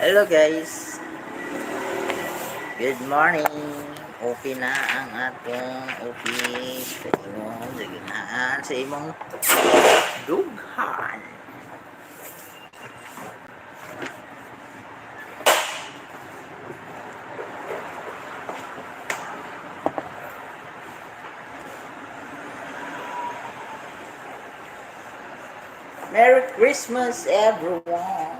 Hello guys. Good morning. Okay na ang atong office. Pwede mo daginaan sa imong dughan. Merry Christmas everyone.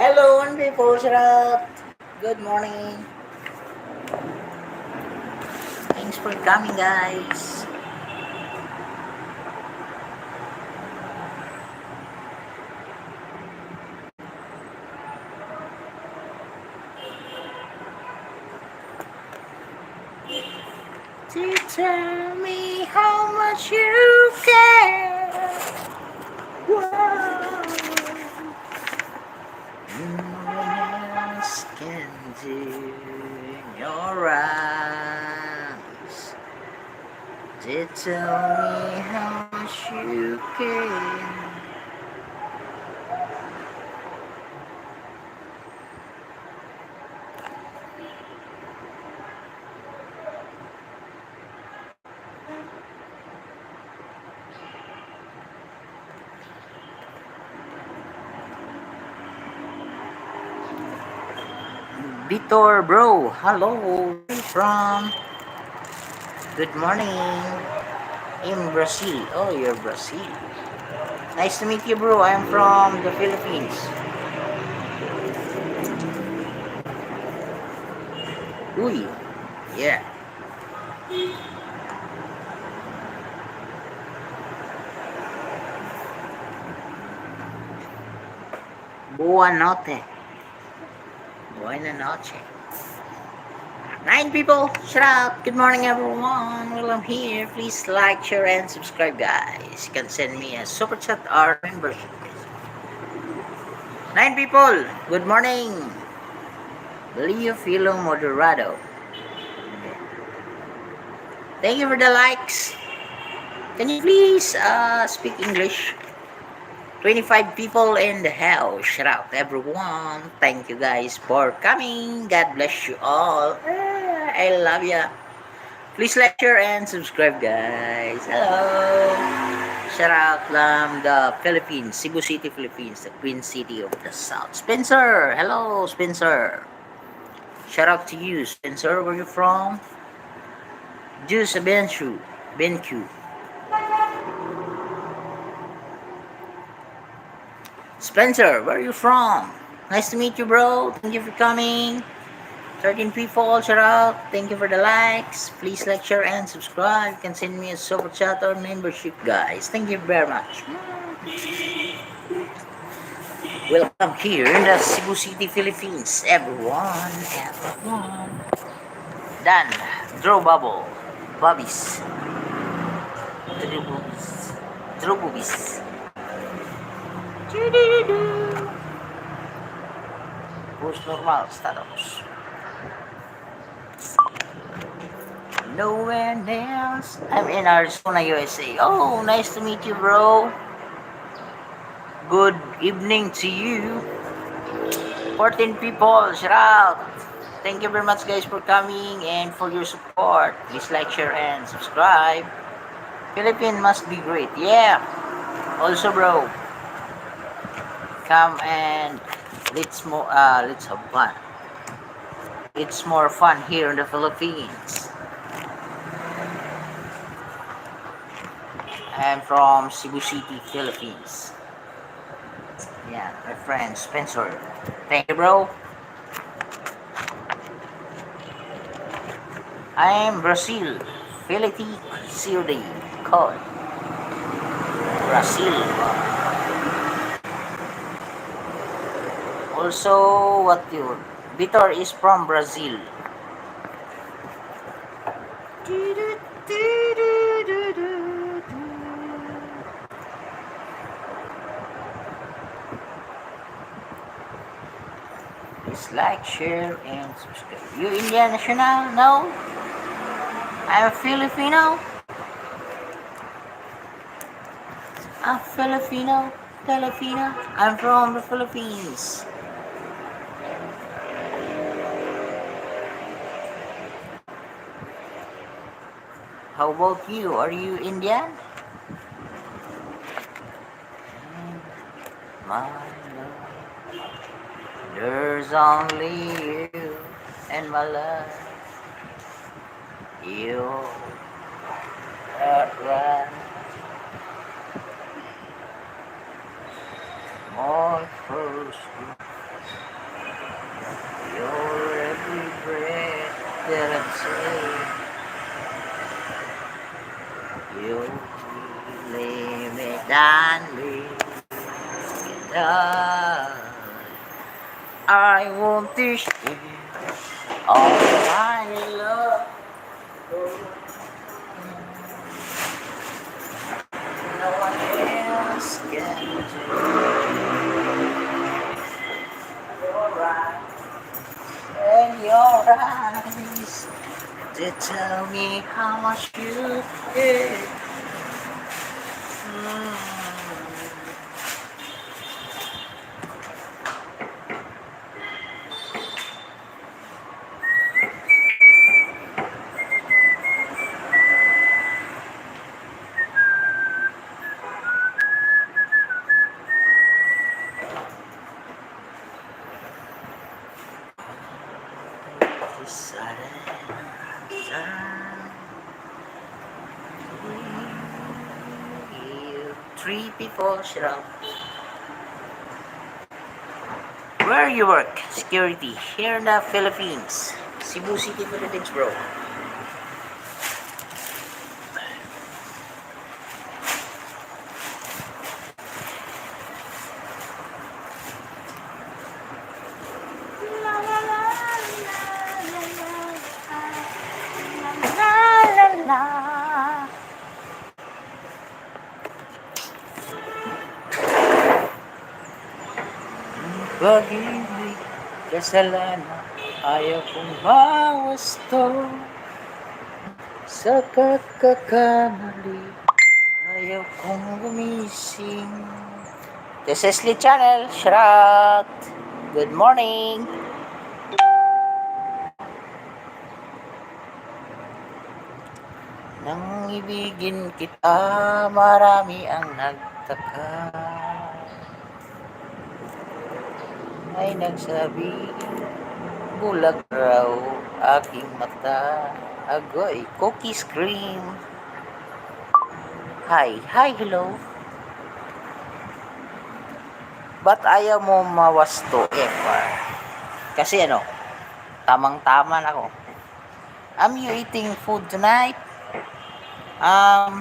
Hello, shut up. Good morning. Thanks for coming, guys. To tell me how much you care. Whoa. In your eyes. To tell me how much you care. Vitor, bro, hello. From? Good morning. In Brazil. Oh, you're Brazil. Nice to meet you, bro. I'm from the Philippines. Uy. Yeah. Buona Buena noche. Nine people, shut up. Good morning, everyone. Well, I'm here. Please like, share, and subscribe, guys. You can send me a super chat or membership. Nine people, good morning. Leo Filo Moderado. Thank you for the likes. Can you please uh, speak English? 25 people in the house. Shout out everyone. Thank you guys for coming. God bless you all. Ah, I love ya. Please like, share, and subscribe, guys. Hello. Shout out from the Philippines, Cebu City, Philippines, the Queen City of the South. Spencer. Hello, Spencer. Shout out to you, Spencer. Where you from? Juice Benchu. Benchu. Spencer, where are you from? Nice to meet you, bro. Thank you for coming. 13 people, shout out. Thank you for the likes. Please like, share, and subscribe. You can send me a super chat or membership, guys. Thank you very much. Welcome here in the Cebu City, Philippines. Everyone, everyone. Dan, Draw Bubble, Bobbies, Drububis, Drububis. Push normal, status. No one else. I'm in Arizona, USA. Oh, nice to meet you, bro. Good evening to you. 14 people, shout out. Thank you very much, guys, for coming and for your support. Please like, share, and subscribe. Philippine must be great. Yeah. Also, bro, come and let's more uh let's have fun. It's more fun here in the Philippines. I'm from Cebu City, Philippines. Yeah, my friend Spencer. Thank you, bro. I'm Brazil. Philippine City. Call. Brazil. Also, what you? Vitor is from Brazil. Please like, share, and subscribe. You Indian national? No? I'm Filipino. I'm Filipino. Filipino. I'm from the Philippines. How about you? Are you Indian? My love, there's only you and my love. You are right. My first love. Your every breath that I'm saying. Me down, me. I want to all my love. No one else can do. Your eyes and your eyes to tell me how much you care. Sarah, Sarah. Three people. Where you work? Security. Here in the Philippines. Cebu City, Philippines, bro. Pag-ibig, kasalanan, ayaw kong mawasto sa kakakamali. Ayaw kong gumising. This is Lee Channel, Shrat. Good morning. Nang ibigin kita, marami ang nagtaka. Ay nagsabi, bulag raw aking mata. Agoy, cookies cream. Hi, hi, hello. Ba't ayaw mo mawasto ever? Kasi ano, tamang-tama na ako. Am you eating food tonight? Um,